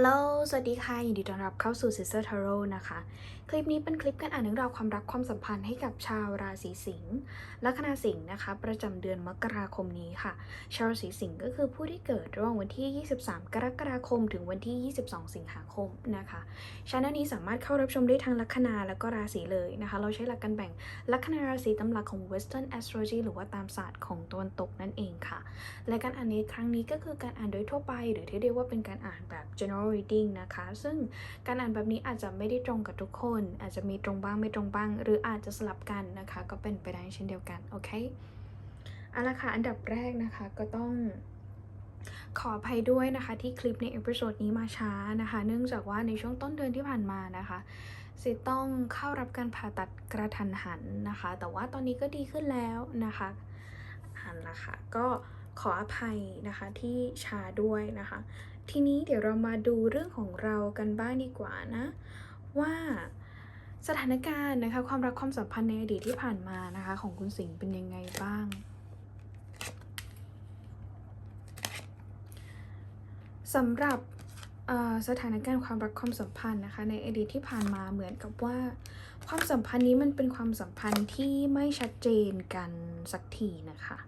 ลโหล สวัสดีค่ะ ยินดีต้อนรับเข้าสู่ Sister Tarot นะคะ คลิปนี้เป็นคลิปการอ่านเรื่องราวความรักความสัมพันธ์ให้กับชาวราศีสิงห์ ลัคนาสิงห์นะคะ ประจำเดือนมกราคมนี้ค่ะ ชาวราศีสิงห์ก็คือผู้ที่เกิดระหว่างวันที่ 23 กรกฎาคม ถึงวันที่ 22 สิงหาคมนะคะช anel นี้สามารถเข้ารับชมได้ทั้งลัคนาแล้วก็ราศีเลยนะคะ เราใช้หลักการแบ่งลัคนาราศีตามหลักของ Western Astrology หรือว่าตามศาสตร์ของตะวันตกนั่นเองค่ะ และการอ่านในครั้งนี้ก็คือการอ่านโดยทั่วไป หรือที่เรียกว่าเป็นการอ่านแบบ general reading นะคะ ซึ่งการอ่านแบบนี้อาจจะไม่ได้ตรงกับทุกคน อาจจะมีตรงบ้างไม่ตรงบ้าง หรืออาจจะสลับกันนะคะ ก็เป็นไปได้เช่นเดียวกัน โอเคเอาละค่ะ อันดับแรกนะคะก็ต้องขออภัยด้วยนะคะที่คลิปในเอพิโซดนี้มาช้านะคะ เนื่องจากว่าในช่วงต้นเดือนที่ผ่านมานะคะซิต้องเข้ารับการผ่าตัดกระทันหันนะคะ แต่ว่าตอนนี้ก็ดีขึ้นแล้วนะคะหันละค่ะก็ขออภัยนะคะที่ช้าด้วยนะคะ ทีนี้เดี๋ยวเรามาดูเรื่องของเรากันบ้างดีกว่านะ ว่าสถานการณ์นะคะความรักความสัมพันธ์ในอดีตที่ผ่านมานะคะของคุณสิงห์เป็นยังไงบ้าง สำหรับสถานการณ์ความรักความสัมพันธ์นะคะในอดีตที่ผ่านมาเหมือนกับว่า ความสัมพันธ์นี้มันเป็นความสัมพันธ์ที่ไม่ชัดเจนกัน สักทีนะคะ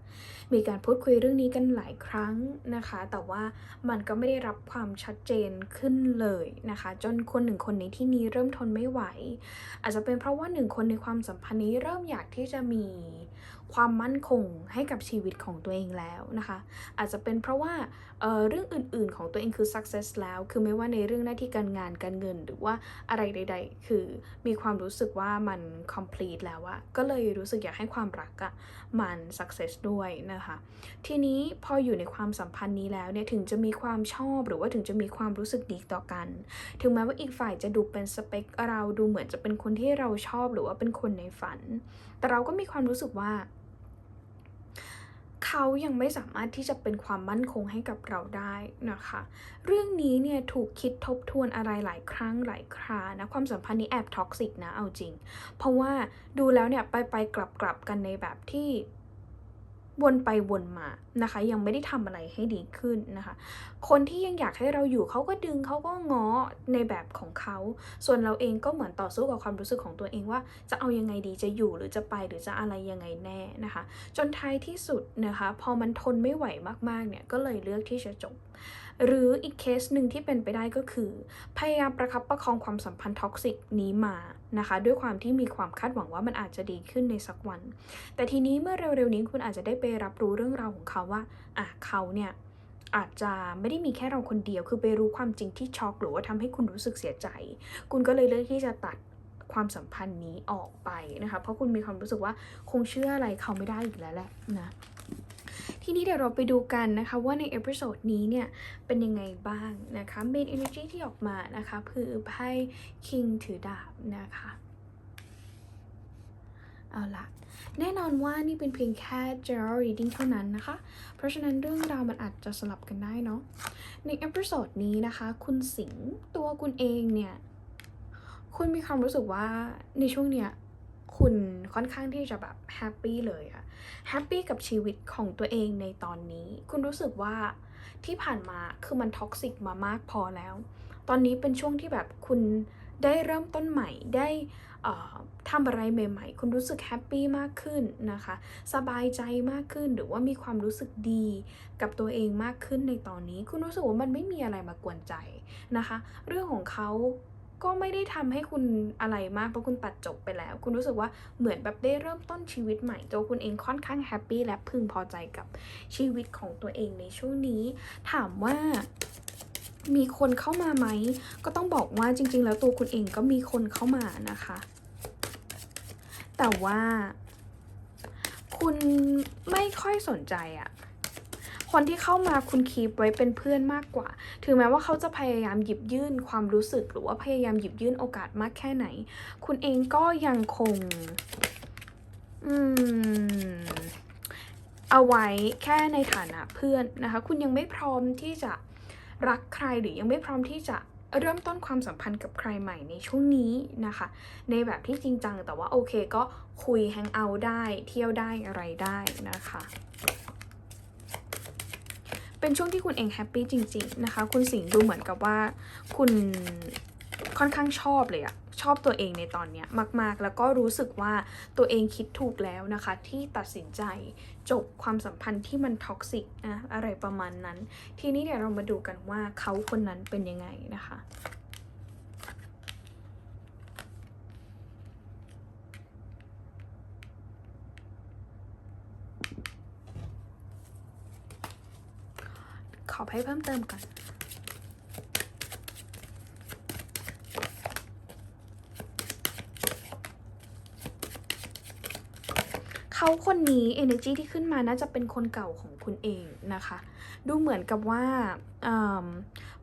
มีการพูดคุยเรื่องนี้กันหลายครั้งนะคะ แต่ว่ามันก็ไม่ได้รับความชัดเจนขึ้นเลยนะคะ จนคนหนึ่งคนในที่นี้เริ่มทนไม่ไหว อาจจะเป็นเพราะว่าหนึ่งคนในความสัมพันธ์นี้เริ่มอยากที่จะมี ความมั่นคงให้กับชีวิตของตัวเองแล้วนะคะ อาจจะเป็นเพราะว่าเเรื่องอื่นๆของตัวเองคือ success แล้ว คือไม่ว่าในเรื่องหน้าที่การงานการเงินหรือว่าอะไรใด ๆ คือมีความรู้สึกว่ามัน complete แล้วอะก็เลยรู้สึกอยากให้ความรักอะมัน success ด้วยนะคะ ทีนี้พออยู่ในความสัมพันธ์นี้แล้วเนี่ยถึงจะมีความชอบหรือว่าถึงจะมีความรู้สึกดีต่อกัน ถึงแม้ว่าอีกฝ่ายจะดูเป็นสเปคเราดูเหมือนจะเป็นคนที่เราชอบหรือว่าเป็นคนในฝัน แต่เราก็มีความรู้สึกว่า เขายังไม่สามารถที่จะเป็นความมั่นคงให้กับเราได้นะคะ เรื่องนี้เนี่ยถูกคิดทบทวนอะไรหลายครั้งหลายครานะความสัมพันธ์นี้แอบท็อกซิกนะเอาจริง เพราะว่าดูแล้วเนี่ยไปไปกลับกลับกันในแบบที่ วนไปวนมานะคะ ยังไม่ได้ทำอะไรให้ดีขึ้นนะคะ คนที่ยังอยากให้เราอยู่เขาก็ดึงเขาก็ง้อในแบบของเขา ส่วนเราเองก็เหมือนต่อสู้กับความรู้สึกของตัวเองว่า จะเอายังไงดีจะอยู่หรือจะไปหรือจะอะไรยังไงแน่นะคะ จนท้ายที่สุดนะคะ พอมันทนไม่ไหวมากๆเนี่ยก็เลยเลือกที่จะจบ หรืออีกเคสหนึ่งที่เป็นไปได้ก็คือ พยายามประคับประคองความสัมพันธ์ท็อกซิกนี้มานะคะ ด้วยความที่มีความคาดหวังว่ามันอาจจะดีขึ้นในสักวัน แต่ทีนี้เมื่อเร็วๆนี้คุณอาจจะได้ไปรับรู้เรื่องราวของเขาว่าอะเขาเนี่ยอาจจะไม่ได้มีแค่เราคนเดียว คือไปรู้ความจริงที่ช็อกหรือว่าทำให้คุณรู้สึกเสียใจ คุณก็เลยเลือกที่จะตัดความสัมพันธ์นี้ออกไปนะคะ เพราะคุณมีความรู้สึกว่าคงเชื่ออะไรเขาไม่ได้อีกแล้วแหละนะ ทีนี้เดี๋ยวเราไปดูกันนะคะว่าในเอพิโซดนี้เนี่ย เป็นยังไงบ้างนะคะ Main Energy ที่ออกมานะคะคือไพ่ King ถือดาบนะคะเอาละแน่นอนว่านี่เป็นเพียงแค่ general reading เท่านั้นนะคะ เพราะฉะนั้นเรื่องราวมันอาจจะสลับกันได้เนาะ ในเอพิโซดนี้นะคะ คุณสิงตัวคุณเองเนี่ย คุณมีความรู้สึกว่าในช่วงเนี้ย คุณค่อนข้างที่จะแบบแฮปปี้เลยอะแฮปปี้กับชีวิตของตัวเองในตอนนี้ คุณรู้สึกว่าที่ผ่านมาคือมันท็อกซิกมามากพอแล้ว ตอนนี้เป็นช่วงที่แบบคุณได้เริ่มต้นใหม่ได้ทำอะไรใหม่ๆ คุณรู้สึกแฮปปี้มากขึ้นนะคะ สบายใจมากขึ้นหรือว่ามีความรู้สึกดีกับตัวเองมากขึ้นในตอนนี้ คุณรู้สึกว่ามันไม่มีอะไรมากวนใจนะคะ เรื่องของเขา ก็ไม่ได้ทำให้คุณอะไรมากเพราะคุณตัดจบไปแล้ว คุณรู้สึกว่าเหมือนแบบได้เริ่มต้นชีวิตใหม่ตัวคุณเองค่อนข้างแฮปปี้และพึงพอใจกับชีวิตของตัวเองในช่วงนี้ ถามว่ามีคนเข้ามาไหม ก็ต้องบอกว่าจริง ๆ แล้วตัวคุณเองก็มีคนเข้ามานะคะ แต่ว่า คุณไม่ค่อยสนใจอะ คนที่เข้ามาคุณคีปไว้เป็นเพื่อนมากกว่า ถึงแม้ว่าเขาจะพยายามหยิบยื่นความรู้สึก หรือว่าพยายามหยิบยื่นโอกาสมากแค่ไหน คุณเองก็ยังคง อืม เอาไว้แค่ในฐานะเพื่อนนะคะ คุณยังไม่พร้อมที่จะรักใครหรือยังไม่พร้อมที่จะเริ่มต้นความสัมพันธ์กับใครใหม่ในช่วงนี้นะคะ ในแบบที่จริงจังแต่ว่าโอเคก็คุยแฮงเอาท์ได้ เที่ยวได้อะไรได้นะคะ เป็นช่วงที่คุณเองแฮปปี้จริง ๆ นะคะ คุณสิงห์ดูเหมือนกับว่า คุณค่อนข้างชอบเลยอะชอบตัวเองในตอนเนี้ยมาก ๆ แล้วก็รู้สึกว่าตัวเองคิดถูกแล้วนะคะ ที่ตัดสินใจจบความสัมพันธ์ที่มันท็อกซิกนะอะไรประมาณนั้น ทีนี้เดี๋ยวเรามาดูกันว่าเขาคนนั้นเป็นยังไงนะคะ ขอให้เพิ่มเติมก่อนเขาคนนี้ energy ที่ขึ้นมาน่าจะเป็นคนเก่าของคุณเองนะคะ ดูเหมือนกับว่าอ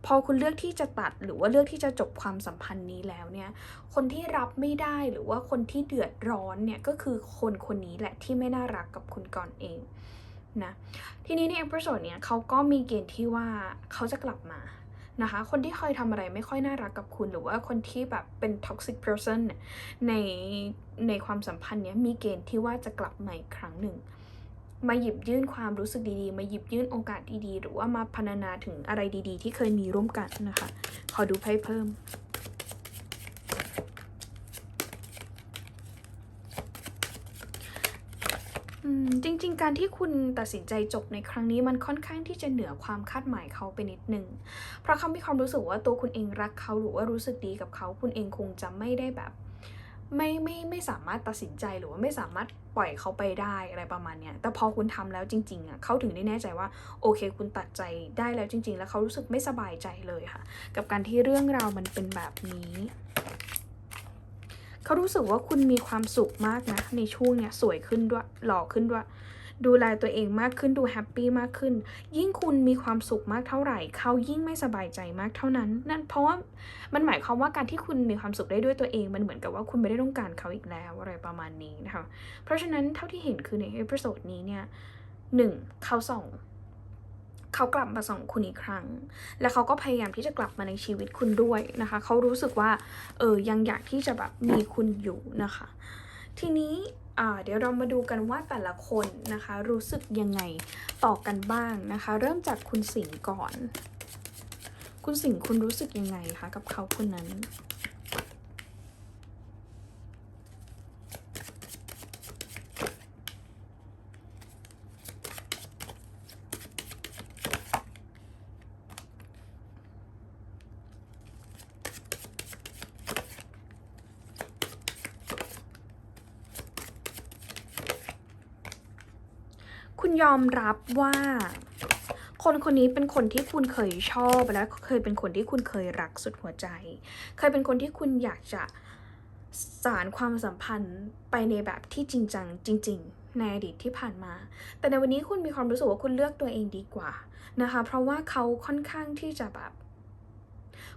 พอคุณเลือกที่จะตัดหรือว่าเลือกที่จะจบความสัมพันธ์นี้แล้วเนี่ย คนที่รับไม่ได้หรือว่าคนที่เดือดร้อนเนี่ยก็คือคนคนนี้แหละที่ไม่น่ารักกับคุณก่อนเอง นะ ทีนี้ในเอพิโซดเนี้ยเขาก็มีเกณฑ์ที่ว่าเขาจะกลับมานะคะ คนที่เคยทำอะไรไม่ค่อยน่ารักกับคุณ หรือว่าคนที่แบบเป็น toxic person เนี่ยในในความสัมพันธ์เนี้ยมีเกณฑ์ที่ว่าจะกลับมาอีกครั้งหนึ่ง มาหยิบยื่นความรู้สึกดีๆ มาหยิบยื่นโอกาสดีๆ หรือว่ามาพรรณนาถึงอะไรดีๆ ที่เคยมีร่วมกันนะคะ ขอดูไพ่เพิ่ม อืม จริง ๆ การที่คุณตัดสินใจจบในครั้งนี้มันค่อนข้างที่จะเหนือความคาดหมายเขาไปนิดนึง เพราะเขามีความรู้สึกว่าตัวคุณเองรักเขาหรือว่ารู้สึกดีกับเขา คุณเองคงจะไม่ได้แบบ ไม่ไม่ไม่สามารถตัดสินใจหรือว่าไม่สามารถปล่อยเขาไปได้อะไรประมาณเนี้ย แต่พอคุณทำแล้วจริง ๆอะเขาถึงได้แน่ใจว่าโอเค คุณตัดใจได้แล้วจริง ๆ แล้วเขารู้สึกไม่สบายใจเลยค่ะ กับการที่เรื่องราวมันเป็นแบบนี้ เขารู้สึกว่าคุณมีความสุขมากนะ ในช่วงเนี้ยสวยขึ้นด้วยหล่อขึ้นด้วย ดูแลตัวเองมากขึ้นดูแฮปปี้มากขึ้น ยิ่งคุณมีความสุขมากเท่าไหร่ เขายิ่งไม่สบายใจมากเท่านั้น นั่นเพราะว่ามันหมายความว่าการที่คุณมีความสุขได้ด้วยตัวเอง มันเหมือนกับว่าคุณไม่ได้ต้องการเขาอีกแล้วอะไรประมาณนี้นะคะเพราะฉะนั้นเท่าที่เห็นคือในเอพิโซดนี้เนี่ยหนึ่งเขาส่อง เขากลับมาส่องคุณอีกครั้ง แล้วเขาก็พยายามที่จะกลับมาในชีวิตคุณด้วยนะคะ เขารู้สึกว่าเออยังอยากที่จะแบบมีคุณอยู่นะคะ ทีนี้อ่าเดี๋ยวเรามาดูกันว่าแต่ละคนนะคะ รู้สึกยังไงต่อกันบ้างนะคะ เริ่มจากคุณสิงห์ก่อน คุณสิงห์คุณรู้สึกยังไงคะกับเขาคนนั้น อมรับว่า คนคนนี้เป็นคนที่คุณเคยชอบและเคยเป็นคนที่คุณเคยรักสุดหัวใจ เคยเป็นคนที่คุณอยากจะสารความสัมพันธ์ไปในแบบที่จริงจังจริง ๆ ในอดีตที่ผ่านมา แต่ในวันนี้คุณมีความรู้สึกว่าคุณเลือกตัวเองดีกว่านะคะ เพราะว่าเขาค่อนข้างที่จะแบบ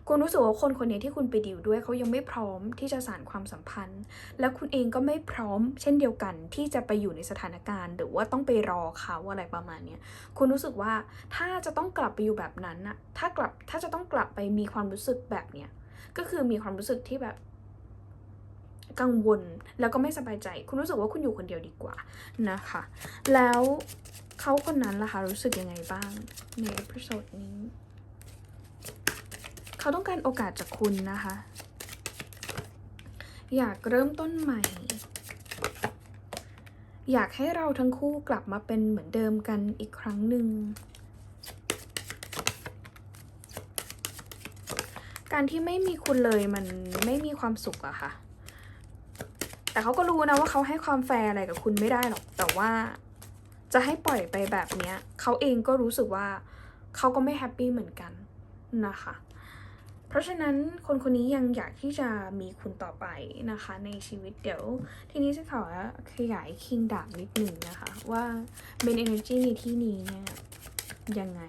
คุณรู้สึกว่าคนคนนี้ที่คุณไปดิวด้วยเขายังไม่พร้อมที่จะสานความสัมพันธ์ และคุณเองก็ไม่พร้อม เช่นเดียวกันที่จะไปอยู่ในสถานการณ์ หรือว่าต้องไปรอเขาอะไรประมาณนี้คุณรู้สึกว่าถ้าจะต้องกลับไปอยู่แบบนั้นน่ะถ้ากลับถ้าจะต้องกลับไปมีความรู้สึกแบบเนี้ยก็คือมีความรู้สึกที่แบบกังวลแล้วก็ไม่สบายใจ คุณรู้สึกว่าคุณอยู่คนเดียวดีกว่านะคะ แล้วเขาคนนั้นล่ะคะรู้สึกยังไงบ้างในเอพิโซดนี้ เขาต้องการโอกาสจากคุณนะคะ อยากเริ่มต้นใหม่ อยากให้เราทั้งคู่กลับมาเป็นเหมือนเดิมกันอีกครั้งหนึ่ง การที่ไม่มีคุณเลยมันไม่มีความสุขอะค่ะ แต่เขาก็รู้นะว่าเขาให้ความแฟร์อะไรกับคุณไม่ได้หรอก แต่ว่าจะให้ปล่อยไปแบบเนี้ยเขาเองก็รู้สึกว่าเขาก็ไม่แฮปปี้เหมือนกันนะคะ เพราะฉะนั้นคนคนนี้ยังอยากที่จะมีคุณต่อไปนะคะในชีวิตเดี๋ยว ทีนี้จะขอขยายคิงดาบนิดหนึ่งนะคะ ว่าเมนเอเนอร์จีในที่นี้เนี่ยยังไง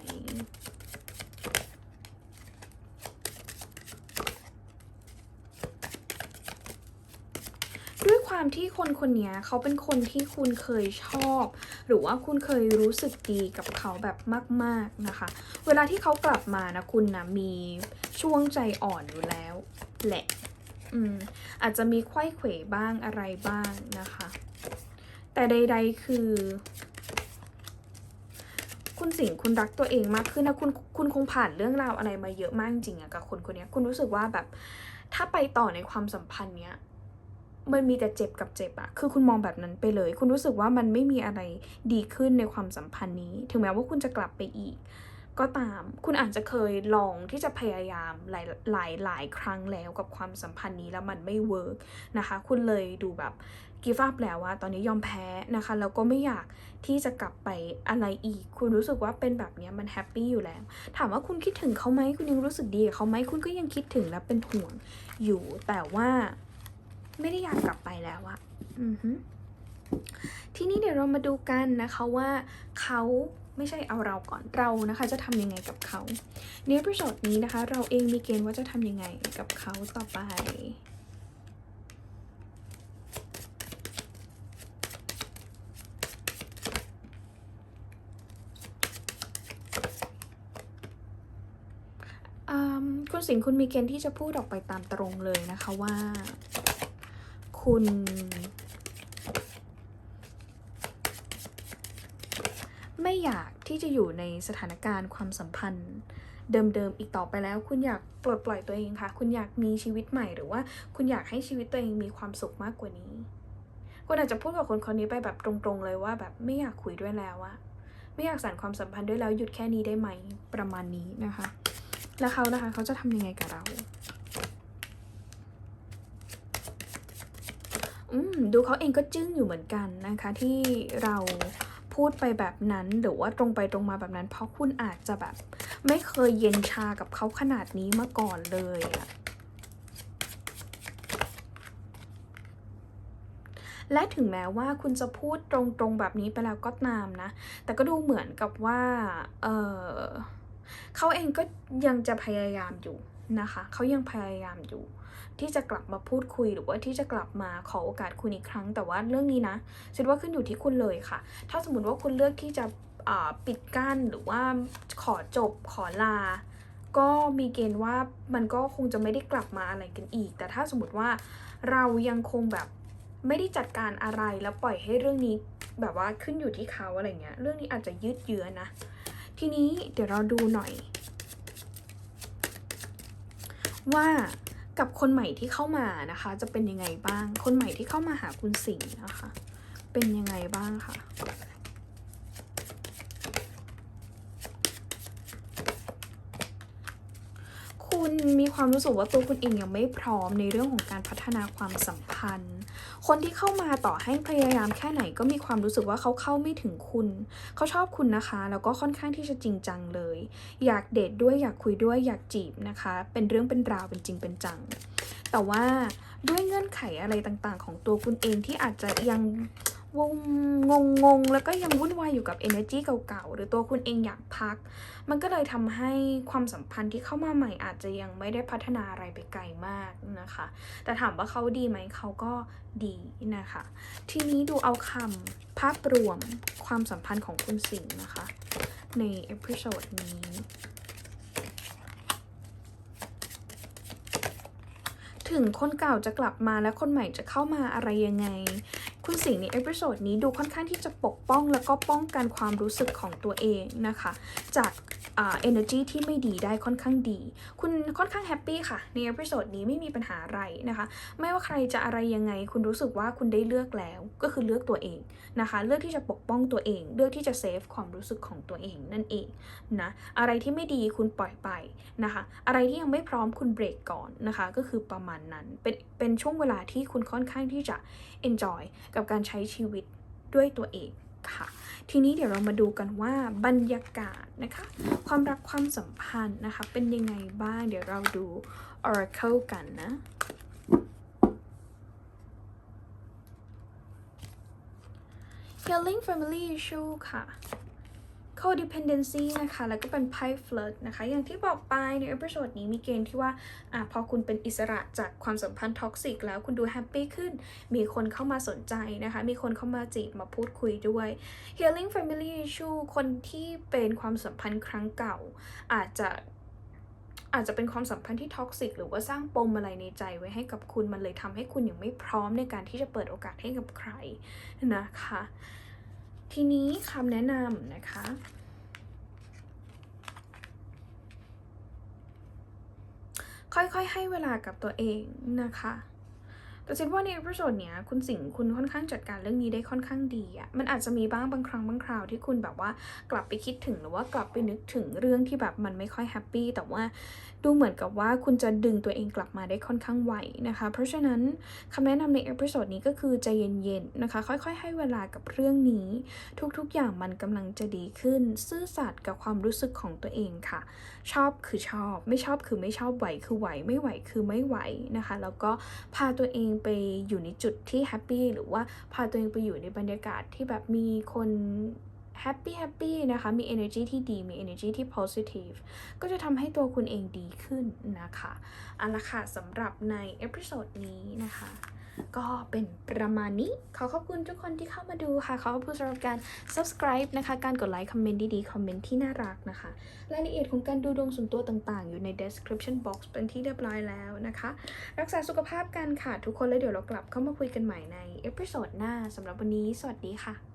ด้วยความที่คนคนนี้เขาเป็นคนที่คุณเคยชอบ หรือว่าคุณเคยรู้สึกดีกับเขาแบบมาก ๆนะคะ เวลาที่เขากลับมานะคุณนะมี ช่วงใจอ่อนอยู่แล้ว แหละ อืม อาจจะมีไข้เขวบ้างอะไรบ้างนะคะ แต่ใด ๆ คือ คุณสิงคุณรักตัวเองมากขึ้นนะคุณคุณคงผ่านเรื่องราวอะไรมาเยอะมากจริงอะกับคนคนนี้คุณรู้สึกว่าแบบ ถ้าไปต่อในความสัมพันธ์เนี้ยมันมีแต่เจ็บกับเจ็บอะคือคุณมองแบบนั้นไปเลย คุณรู้สึกว่ามันไม่มีอะไรดีขึ้นในความสัมพันธ์นี้ ถึงแม้ว่าคุณจะกลับไปอีก ก็ตามคุณอาจจะเคยลองที่จะพยายามหลายหลายหลายครั้งแล้วกับความสัมพันธ์นี้แล้วมันไม่เวิร์กนะคะ คุณเลยดูแบบกีฟ up แล้วว่าตอนนี้ยอมแพ้นะคะแล้วก็ไม่อยากที่จะกลับไปอะไรอีก คุณรู้สึกว่าเป็นแบบนี้มันแฮปปี้อยู่แล้ว ถามว่าคุณคิดถึงเขาไหมคุณยังรู้สึกดีกับเขาไหมคุณก็ยังคิดถึงและเป็นห่วงอยู่ แต่ว่าไม่ได้อยากกลับไปแล้วอะอือฮึทีนี้เดี๋ยวเรามาดูกันนะคะว่าเขา ไม่ใช่เอาเราก่อนเรานะคะจะทำยังไงกับเขา ในเอพิโซดนี้นะคะ เราเองมีเกณฑ์ว่าจะทำยังไงกับเขาต่อไปคุณสิงห์คุณมีเกณฑ์ที่จะพูดออกไปตามตรงเลยนะคะว่า คุณ ไม่อยากที่จะอยู่ในสถานการณ์ความสัมพันธ์ เดิมๆอีกต่อไปแล้ว คุณอยากปลดปล่อยตัวเองค่ะ คุณอยากมีชีวิตใหม่หรือว่าคุณอยากให้ชีวิตตัวเองมีความสุขมากกว่านี้ คุณอาจจะพูดกับคนคนนี้ไปแบบตรงๆเลยว่าแบบไม่อยากคุยด้วยแล้วอะไม่อยากสานความสัมพันธ์ด้วยแล้วหยุดแค่นี้ได้ไหมประมาณนี้นะคะ แล้วเขานะคะเขาจะทำยังไงกับเราอืมดูเขาเองก็จึ้งอยู่เหมือนกันนะคะ ที่เรา พูดไปแบบนั้น หรือว่าตรงไปตรงมาแบบนั้น เพราะคุณอาจจะแบบ ไม่เคยเย็นชากับเขาขนาดนี้มาก่อนเลยอะและถึงแม้ว่าคุณจะพูดตรงๆแบบนี้ไปแล้วก็ตามนะ แต่ก็ดูเหมือนกับว่า เออเขาเองก็ยังจะพยายามอยู่นะคะ เขายังพยายามอยู่ ที่จะกลับมาพูดคุยหรือว่าที่จะกลับมาขอโอกาสคุณอีกครั้ง แต่ว่าเรื่องนี้นะคิดว่าขึ้นอยู่ที่คุณเลยค่ะ ถ้าสมมติว่าคุณเลือกที่จะปิดกั้นหรือว่าขอจบขอลา ก็มีเกณฑ์ว่ามันก็คงจะไม่ได้กลับมาอะไรกันอีก แต่ถ้าสมมติว่าเรายังคงแบบไม่ได้จัดการอะไรแล้วปล่อยให้เรื่องนี้แบบว่าขึ้นอยู่ที่เขาอะไรเงี้ย เรื่องนี้อาจจะยืดเยื้อนะ ทีนี้เดี๋ยวเราดูหน่อย ว่า กับคนใหม่ที่เข้ามานะคะ จะเป็นยังไงบ้าง คนใหม่ที่เข้ามาหาคุณสิงห์นะคะ เป็นยังไงบ้างค่ะ คุณมีความรู้สึกว่าตัวคุณเองยังไม่พร้อมในเรื่องของการพัฒนาความสัมพันธ์ คนที่เข้ามาต่อให้พยายามแค่ไหนก็มีความรู้สึกว่าเขาเข้าไม่ถึงคุณ เขาชอบคุณนะคะ แล้วก็ค่อนข้างที่จะจริงจังเลย อยากเดทด้วยอยากคุยด้วยอยากจีบนะคะ เป็นเรื่องเป็นราวเป็นจริงเป็นจัง แต่ว่าด้วยเงื่อนไขอะไรต่างๆ ของตัวคุณเองที่อาจจะยัง วงงงงแล้วก็ยังวุ่นวายอยู่กับ energy เก่าๆ หรือตัวคุณเองอยากพัก มันก็เลยทำให้ความสัมพันธ์ที่เข้ามาใหม่อาจจะยังไม่ได้พัฒนาอะไรไปไกลมากนะคะ แต่ถามว่าเขาดีไหมเขาก็ดีนะคะ ทีนี้ดูเอาคำภาพรวมความสัมพันธ์ของคุณสิงห์นะคะ ในเอพิโซดนี้ถึงคนเก่าจะกลับมาและคนใหม่จะเข้ามาอะไรยังไง คุณสิงห์ในเอพิโซดนี้ดูค่อนข้างที่จะปกป้องแล้วก็ป้องกันความรู้สึกของตัวเองนะคะ จากเอ่า energy ที่ไม่ดีได้ค่อนข้างดี คุณค่อนข้างแฮปปี้ค่ะ ในเอพิโซดนี้ไม่มีปัญหาอะไรนะคะ ไม่ว่าใครจะอะไรยังไง คุณรู้สึกว่าคุณได้เลือกแล้ว ก็คือเลือกตัวเองนะคะ เลือกที่จะปกป้องตัวเอง เลือกที่จะเซฟความรู้สึกของตัวเองนั่นเองนะ อะไรที่ไม่ดีคุณปล่อยไปนะคะ อะไรที่ยังไม่พร้อมคุณเบรกก่อนนะคะ ก็คือประมาณนั้น เป็นเป็นช่วงเวลาที่คุณค่อนข้างที่จะ enjoy กับการใช้ชีวิตด้วยตัวเองค่ะ ทีนี้เดี๋ยวเรามาดูกันว่าบรรยากาศนะคะ ความรักความสัมพันธ์นะคะ เป็นยังไงบ้าง เดี๋ยวเราดู Oracle กันนะ Healing Family Issue ค่ะ codependency นะคะ แล้วก็เป็นไพ่ flirt นะคะ อย่างที่บอกไปในเอพิโซดนี้มีเกณฑ์ที่ว่าอพอคุณเป็นอิสระจากความสัมพันธ์ท็อกซิกแล้วคุณดูแฮปปี้ขึ้น มีคนเข้ามาสนใจนะคะ มีคนเข้ามาจีบมาพูดคุยด้วย healing family issue คนที่เป็นความสัมพันธ์ครั้งเก่า อาจจะอาจจะเป็นความสัมพันธ์ที่ท็อกซิกหรือว่าสร้างปมอะไรในใจไว้ให้กับคุณมันเลยทำให้คุณยังไม่พร้อมในการที่จะเปิดโอกาสให้กับใครนะคะ ทีนี้คำแนะนำนะคะ ค่อยๆให้เวลากับตัวเองนะคะ แต่ฉันว่าในเอพิโซดเนี้ยคุณสิงห์คุณค่อนข้างจัดการเรื่องนี้ได้ค่อนข้างดีอะมันอาจจะมีบ้างบางครั้งบางคราวที่คุณแบบว่ากลับไปคิดถึงหรือว่ากลับไปนึกถึงเรื่องที่แบบมันไม่ค่อยแฮปปี้แต่ว่าดูเหมือนกับว่าคุณจะดึงตัวเองกลับมาได้ค่อนข้างไวนะคะ เพราะฉะนั้นคำแนะนำในเอพิโซดนี้ก็คือใจเย็นๆนะคะ ค่อยๆ ให้เวลากับเรื่องนี้ ทุกๆอย่างมันกำลังจะดีขึ้น ซื่อสัตย์กับความรู้สึกของตัวเองค่ะ ชอบคือชอบ ไม่ชอบคือไม่ชอบไหวคือไหวไม่ไหวคือไม่ไหวนะคะ แล้วก็พาตัวเององไปอยู่ในจุดที่แฮปปี้หรือว่าพาตัวเองไปอยู่ในบรรยากาศที่แบบมีคนแฮปปี้แฮปปี้นะคะ มี energy ที่ดี มี energy ที่ positive ก็จะทำให้ตัวคุณเองดีขึ้นนะคะเอาละค่ะสำหรับในเอพิโซดนี้นะคะ ก็เป็นประมาณนี้ ขอขอบคุณทุกคนที่เข้ามาดูค่ะ ขอขอบคุณสำหรับการ subscribe นะคะ การกดไลค์ คอมเมนต์ดีๆ คอมเมนต์ที่น่ารักนะคะ รายละเอียดของการดูดวงส่วนตัวต่างๆ อยู่ใน description box เป็นที่เรียบร้อยแล้วนะคะ รักษาสุขภาพกันค่ะทุกคนแล้วเดี๋ยวเรากลับเข้ามาคุยกันใหม่ในเอพิโซดหน้าสำหรับวันนี้ สวัสดีค่ะ